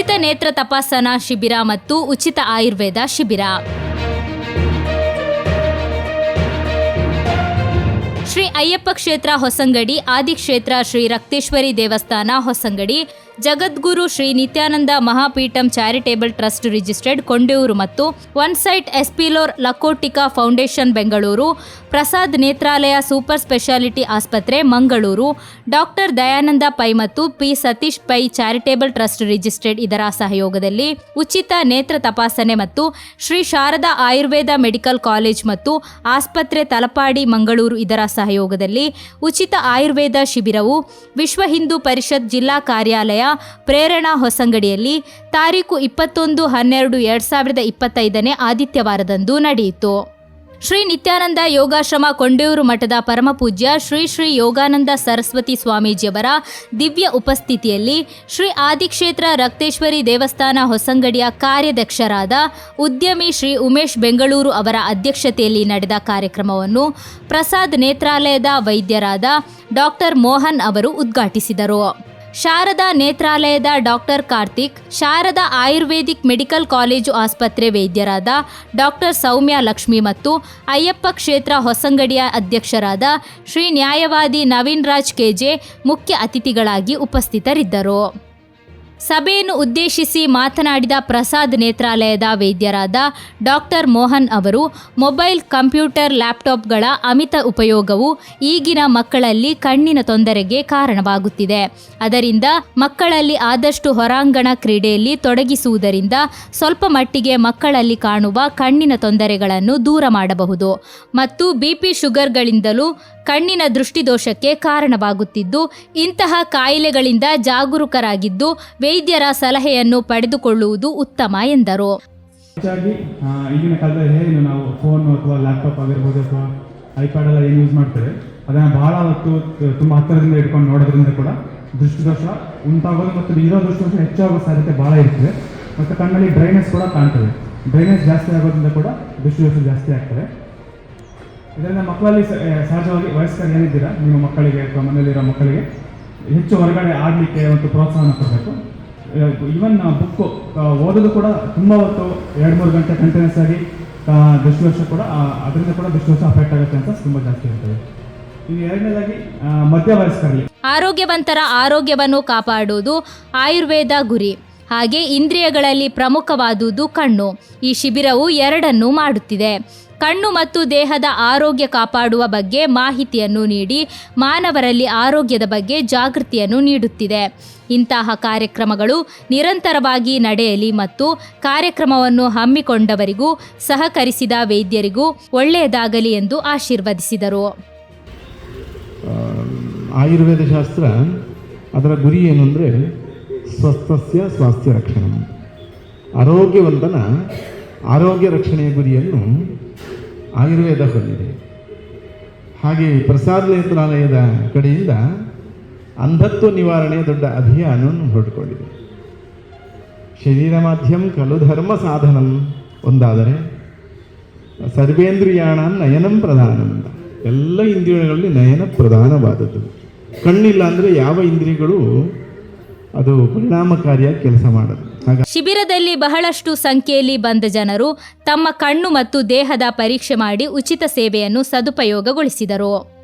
ಉಚಿತ ನೇತ್ರ ತಪಾಸಣಾ ಶಿಬಿರ ಮತ್ತು ಉಚಿತ ಆಯುರ್ವೇದ ಶಿಬಿರ. ಶ್ರೀ ಅಯ್ಯಪ್ಪ ಕ್ಷೇತ್ರ ಹೊಸಂಗಡಿ, ಆದಿಕ್ಷೇತ್ರ ಶ್ರೀ ರಕ್ತೇಶ್ವರಿ ದೇವಸ್ಥಾನ ಹೊಸಂಗಡಿ ಜಗದ್ಗುರು Shri Nityananda Mahapeetham charitable trust registered Konduru ಮತ್ತು One Sight Essilor Luxottica foundation Bengaluru, Prasad Netralaya super speciality ಆಸ್ಪತ್ರೆ ಮಂಗಳೂರು, ಡಾಕ್ಟರ್ ದಯಾನಂದ ಪೈ ಮತ್ತು P Satish Pai charitable trust registered ಇದರ ಸಹಯೋಗದಲ್ಲಿ ಉಚಿತ ನೇತ್ರ ತಪಾಸಣೆ ಮತ್ತು ಶ್ರೀ ಶಾರದಾ ಆಯುರ್ವೇದ ಮೆಡಿಕಲ್ ಕಾಲೇಜ್ ಮತ್ತು ಆಸ್ಪತ್ರೆ ತಲಪಾಡಿ ಮಂಗಳೂರು ಇದರ ಸಹಯೋಗದಲ್ಲಿ ಉಚಿತ ಆಯುರ್ವೇದ ಶಿಬಿರವು ವಿಶ್ವ ಹಿಂದೂ ಪರಿಷತ್ ಜಿಲ್ಲಾ ಕಾರ್ಯಾಲಯ ಪ್ರೇರಣಾ ಹೊಸಂಗಡಿಯಲ್ಲಿ ತಾರೀಕು ಇಪ್ಪತ್ತೊಂದು ಹನ್ನೆರಡು ಎರಡ್ ಸಾವಿರದ ಇಪ್ಪತ್ತೈದನೇ ಆದಿತ್ಯವಾರದಂದು ನಡೆಯಿತು. ಶ್ರೀ ನಿತ್ಯಾನಂದ ಯೋಗಾಶ್ರಮ ಕೊಂಡೂರು ಮಠದ ಪರಮಪೂಜ್ಯ ಶ್ರೀ ಶ್ರೀ ಯೋಗಾನಂದ ಸರಸ್ವತಿ ಸ್ವಾಮೀಜಿಯವರ ದಿವ್ಯ ಉಪಸ್ಥಿತಿಯಲ್ಲಿ ಶ್ರೀ ಆದಿಕ್ಷೇತ್ರ ರಕ್ತೇಶ್ವರಿ ದೇವಸ್ಥಾನ ಹೊಸಂಗಡಿಯ ಕಾರ್ಯಾಧ್ಯಕ್ಷರಾದ ಉದ್ಯಮಿ ಶ್ರೀ ಉಮೇಶ್ ಬೆಂಗಳೂರು ಅವರ ಅಧ್ಯಕ್ಷತೆಯಲ್ಲಿ ನಡೆದ ಕಾರ್ಯಕ್ರಮವನ್ನು ಪ್ರಸಾದ್ ನೇತ್ರಾಲಯದ ವೈದ್ಯರಾದ ಡಾಕ್ಟರ್ ಮೋಹನ್ ಅವರು ಉದ್ಘಾಟಿಸಿದರು. Sharada ನೇತ್ರಾಲಯದ doctor Karthik, Sharada Ayurvedic medical college ಆಸ್ಪತ್ರೆ ವೈದ್ಯರಾದ ಡಾಕ್ಟರ್ ಸೌಮ್ಯ ಲಕ್ಷ್ಮಿ ಮತ್ತು ಅಯ್ಯಪ್ಪ ಕ್ಷೇತ್ರ ಹೊಸಂಗಡಿಯ ಅಧ್ಯಕ್ಷರಾದ ಶ್ರೀ ನ್ಯಾಯವಾದಿ ನವೀನ್ ರಾಜ್ ಕೆಜೆ ಮುಖ್ಯ ಅತಿಥಿಗಳಾಗಿ ಉಪಸ್ಥಿತರಿದ್ದರು. ಸಭೆಯನ್ನು ಉದ್ದೇಶಿಸಿ ಮಾತನಾಡಿದ ಪ್ರಸಾದ್ ನೇತ್ರಾಲಯದ ವೈದ್ಯರಾದ ಡಾಕ್ಟರ್ ಮೋಹನ್ ಅವರು, ಮೊಬೈಲ್, ಕಂಪ್ಯೂಟರ್, ಲ್ಯಾಪ್ಟಾಪ್ಗಳ ಅಮಿತ ಉಪಯೋಗವು ಈಗಿನ ಮಕ್ಕಳಲ್ಲಿ ಕಣ್ಣಿನ ತೊಂದರೆಗೆ ಕಾರಣವಾಗುತ್ತಿದೆ. ಅದರಿಂದ ಮಕ್ಕಳಲ್ಲಿ ಆದಷ್ಟು ಹೊರಾಂಗಣ ಕ್ರೀಡೆಯಲ್ಲಿ ತೊಡಗಿಸುವುದರಿಂದ ಸ್ವಲ್ಪ ಮಟ್ಟಿಗೆ ಮಕ್ಕಳಲ್ಲಿ ಕಾಣುವ ಕಣ್ಣಿನ ತೊಂದರೆಗಳನ್ನು ದೂರ ಮಾಡಬಹುದು. ಮತ್ತು ಬಿಪಿ ಶುಗರ್ಗಳಿಂದಲೂ ಕಣ್ಣಿನ ದೃಷ್ಟಿದೋಷಕ್ಕೆ ಕಾರಣವಾಗುತ್ತಿದ್ದು, ಇಂತಹ ಕಾಯಿಲೆಗಳಿಂದ ಜಾಗರೂಕರಾಗಿದ್ದು ವೈದ್ಯರ ಸಲಹೆಯನ್ನು ಪಡೆದುಕೊಳ್ಳುವುದು ಉತ್ತಮ ಎಂದರು. ಹೆಚ್ಚಾಗಿ ಈಗಿನ ಕಾಲದಲ್ಲಿ ಏನು ನಾವು ಫೋನ್ ಅಥವಾ ಲ್ಯಾಪ್ಟಾಪ್ ಆಗಿರ್ಬೋದು ಅಥವಾ ಐಪ್ಯಾಡ್ ಎಲ್ಲ ಏನು ಯೂಸ್ ಮಾಡ್ತೇವೆ, ಅದನ್ನು ಬಹಳ ಹೊತ್ತು ತುಂಬ ಹತ್ತಿರದಿಂದ ಇಟ್ಕೊಂಡು ನೋಡೋದ್ರಿಂದ ಕೂಡ ದೃಷ್ಟಿದೋಷ ಉಂಟಾಗೋದು ಮತ್ತು ಇರೋ ದೃಷ್ಟಿದೋಷ ಹೆಚ್ಚಾಗೋ ಸಾಧ್ಯತೆ ಭಾಳ ಇರ್ತದೆ. ಮತ್ತು ಕಣ್ಣಲ್ಲಿ ಡ್ರೈನೆಸ್ ಕೂಡ ಕಾಣ್ತದೆ. ಡ್ರೈನೆಸ್ ಜಾಸ್ತಿ ಆಗೋದ್ರಿಂದ ಕೂಡ ದೃಷ್ಟಿದೋಷ ಜಾಸ್ತಿ ಆಗ್ತದೆ. ಇದರಿಂದ ಮಕ್ಕಳಲ್ಲಿ ಸಹಜವಾಗಿ ವಯಸ್ಕರು ಏನಿದ್ದೀರಾ? ನಿಮ್ಮ ಮಕ್ಕಳಿಗೆ ಅಥವಾ ಮನೆಯಲ್ಲಿರೋ ಮಕ್ಕಳಿಗೆ ಹೆಚ್ಚು ಹೊರಗಡೆ ಆಡಲಿಕ್ಕೆ ಒಂದು ಪ್ರೋತ್ಸಾಹನ ಕೊಡಬೇಕು. ಈವನ್ ಬುಕ್ಕು ಓದೋದು ಕೂಡ ತುಂಬ ಹೊತ್ತು ಎರಡು ಮೂರು ಗಂಟೆ ಕಂಟಿನ್ಯೂಸ್ ಆಗಿ ಆ, ವರ್ಷ ಕೂಡ ಅದರಿಂದ ಕೂಡ ದೃಷ್ಟಿದೋಷ ಅಫೆಕ್ಟ್ ಆಗುತ್ತೆ ಅಂತ ತುಂಬ ಜಾಸ್ತಿ ಇರ್ತದೆ ಇನ್ನು ಎರಡನೇದಾಗಿ ಮಧ್ಯ ಮಧ್ಯವಯಸ್ಕರಲ್ಲಿ. ಆರೋಗ್ಯವಂತರ ಆರೋಗ್ಯವನ್ನು ಕಾಪಾಡುವುದು ಆಯುರ್ವೇದ ಗುರಿ. ಹಾಗೆ ಇಂದ್ರಿಯಗಳಲ್ಲಿ ಪ್ರಮುಖವಾದುದು ಕಣ್ಣು. ಈ ಶಿಬಿರವು ಎರಡನ್ನೂ ಮಾಡುತ್ತಿದೆ. ಕಣ್ಣು ಮತ್ತು ದೇಹದ ಆರೋಗ್ಯ ಕಾಪಾಡುವ ಬಗ್ಗೆ ಮಾಹಿತಿಯನ್ನು ನೀಡಿ ಮಾನವರಲ್ಲಿ ಆರೋಗ್ಯದ ಬಗ್ಗೆ ಜಾಗೃತಿಯನ್ನು ನೀಡುತ್ತಿದೆ. ಇಂತಹ ಕಾರ್ಯಕ್ರಮಗಳು ನಿರಂತರವಾಗಿ ನಡೆಯಲಿ ಮತ್ತು ಕಾರ್ಯಕ್ರಮವನ್ನು ಹಮ್ಮಿಕೊಂಡವರಿಗೂ, ಸಹಕರಿಸಿದ ವೈದ್ಯರಿಗೂ ಒಳ್ಳೆಯದಾಗಲಿ ಎಂದು ಆಶೀರ್ವದಿಸಿದರು. ಆಯುರ್ವೇದ ಶಾಸ್ತ್ರ ಅದರ ಗುರಿ ಏನು ಸ್ವಸ್ಥಸ್ಯ, ಸ್ವಾಸ್ಥ್ಯ ರಕ್ಷಣೆ. ಆರೋಗ್ಯವಂತನ ಆರೋಗ್ಯ ರಕ್ಷಣೆಯ ಗುರಿಯನ್ನು ಆಯುರ್ವೇದ ಹೊಂದಿದೆ. ಹಾಗೆ ಪ್ರಸಾದ ನೇತ್ರಾಲಯದ ಕಡೆಯಿಂದ ಅಂಧತ್ವ ನಿವಾರಣೆಯ ದೊಡ್ಡ ಅಭಿಯಾನವನ್ನು ಹೊರಟುಕೊಂಡಿದೆ. ಶರೀರ ಮಾಧ್ಯಮ, ಕಲು ಧರ್ಮ ಸಾಧನಂ ಒಂದಾದರೆ ಸರ್ವೇಂದ್ರಿಯಾಣ ನಯನಂ ಪ್ರಧಾನ. ಎಲ್ಲ ಇಂದ್ರಿಯಗಳಲ್ಲಿ ನಯನ ಪ್ರಧಾನವಾದದ್ದು. ಕಣ್ಣಿಲ್ಲ ಅಂದರೆ ಯಾವ ಇಂದ್ರಿಯಗಳು ಅದು ಪರಿಣಾಮಕಾರಿಯಾಗಿ ಕೆಲಸ ಮಾಡದು. ಶಿಬಿರದಲ್ಲಿ ಬಹಳಷ್ಟು ಸಂಖ್ಯೆಯಲ್ಲಿ ಬಂದ ಜನರು ತಮ್ಮ ಕಣ್ಣು ಮತ್ತು ದೇಹದ ಪರೀಕ್ಷೆ ಮಾಡಿ ಉಚಿತ ಸೇವೆಯನ್ನು ಸದುಪಯೋಗಗೊಳಿಸಿದರು.